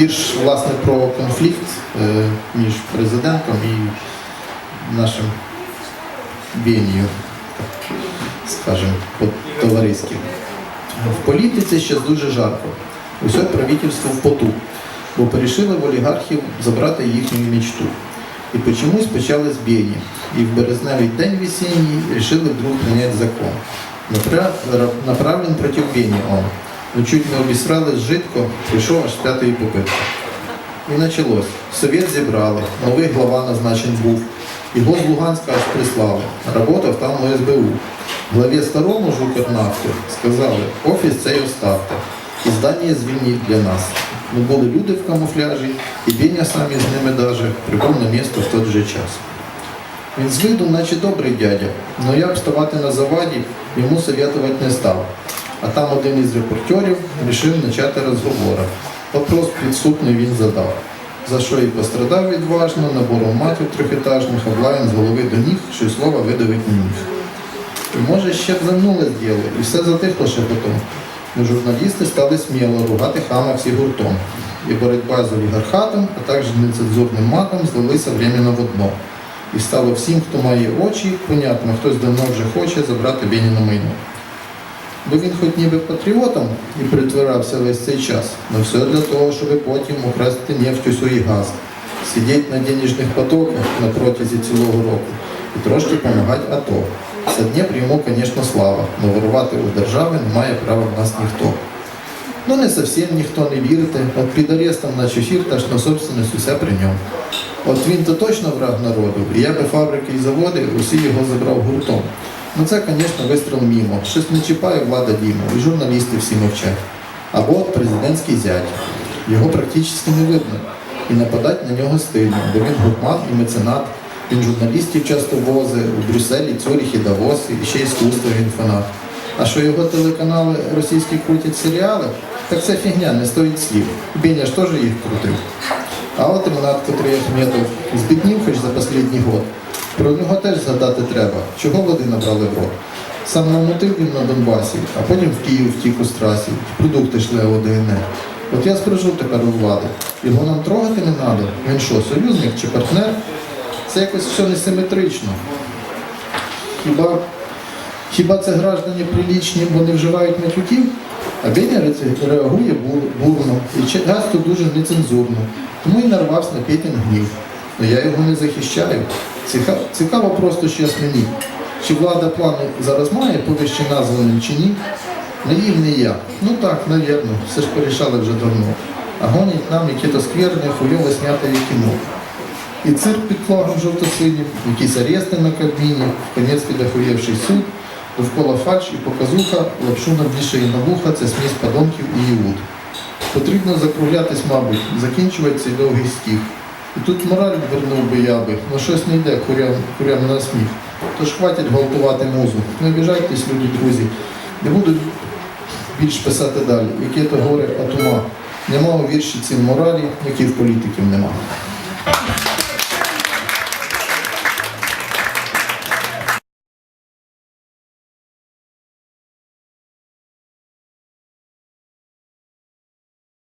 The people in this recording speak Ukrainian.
вірш власне про конфлікт е, між президентом і нашим Бенію, скажімо, по-товариськи. В політиці ще дуже жарко. Усе правительство в поту, бо перешили в олігархів забрати їхню мечту. І почомусь почали з Бені. І в березневий день весенний решили вдруг принять закон. Напра- Направлен проти Бені он. Ну чуть не обісрали жидко, прийшов аж з п'ятої попитки. І почалось. Совєт зібрали, новий глава назначен був. Його з Луганська аж прислали. Работав там у СБУ. Главі старому ж сказали, офіс цей оставте. І здання звільніть для нас. Ми були люди в камуфляжі, і Беня сам із ними даже прибув на місто в той же час. Він з виду, наче добрий дядя, але я б ставати на заваді йому советувати не став. А там один із репортерів вирішив почати розговори. Вопрос підступний він задав. За що і пострадав відважно, набором матів трьохетажних, облаян з голови до ніг, що й слова видавить не міг. І може ще б замнули діло, і все затихло ще потім. Ну, журналісти стали сміло ругати хама всі гуртом. І боротьба з олігархатом, а також нецензурним матом злилися временно в одно. І стало всім, хто має очі, понятно, хтось давно вже хоче забрати Беніна майно. Бо він хоч ніби патріотом і притворявся весь цей час, але все для того, щоб потім украсти нефть усю і газ, сидіти на денежних потоках на протязі цілого року і трошки допомагати АТО. Це Дніпр йому, звісно, слава, але вирувати у держави не має права в нас ніхто. Ну не зовсім ніхто не вірите, от під арестом на чефір та ж на собственність усе при ньому. От він то точно враг народу, і я би фабрики і заводи, усі його забрав гуртом. Ну це, звісно, вистріл мімо. Щось не чіпає влада Діму, і журналісти всі мовчать. Або от президентський зять. Його практично не видно. І нападати на нього стильно, бо він гурман і меценат. Він журналістів часто возить у Брюсселі, Цюріхі, Давосі, і ще іскусство він фанат. А що його телеканали російські крутять серіали, так це фігня, не стоїть слів. Беня ж теж їх крутив. А от Ренат котрий Ахметов збіднів хоч за останній год. Про нього теж згадати треба, чого води набрали в рот. Сам намотив він на Донбасі, а потім в Київ втік у страсі, продукти йшли ОДНР. От я скажу тепер у влади, його нам трогати не треба. Він що, союзник чи партнер? Це якось все несиметрично. Хіба, хіба це граждані прилічні, бо не вживають матюків? А Беня реагує бурно і часто дуже нецензурно, тому і нарвався на Петін гнів. Но я його не захищаю. Ціка- Цікаво просто щось мені. Чи влада плани зараз має повище названим чи ні? Наївний я. Ну так, навірно, все ж порішали вже давно. А гонять нам яке-то скверне, хуйове снятове кіно. І цирк під флагом жовто-синім, якісь арести на Кабміні, конець підохуєвший суд, довкола фальш і показуха, лапшу навішає на вуха, це смісь подонків і іуд. Потрібно закруглятись, мабуть, закінчувати цей довгий стіг. І тут мораль вернув би я би, але щось не йде курям, курям на сміх. Тож хватить гвалтувати музу. Не обіжайтесь, люди, друзі. Не буду більш писати далі. Яке то горе от ума. Нема у вірші цим моралі, які в політиків нема.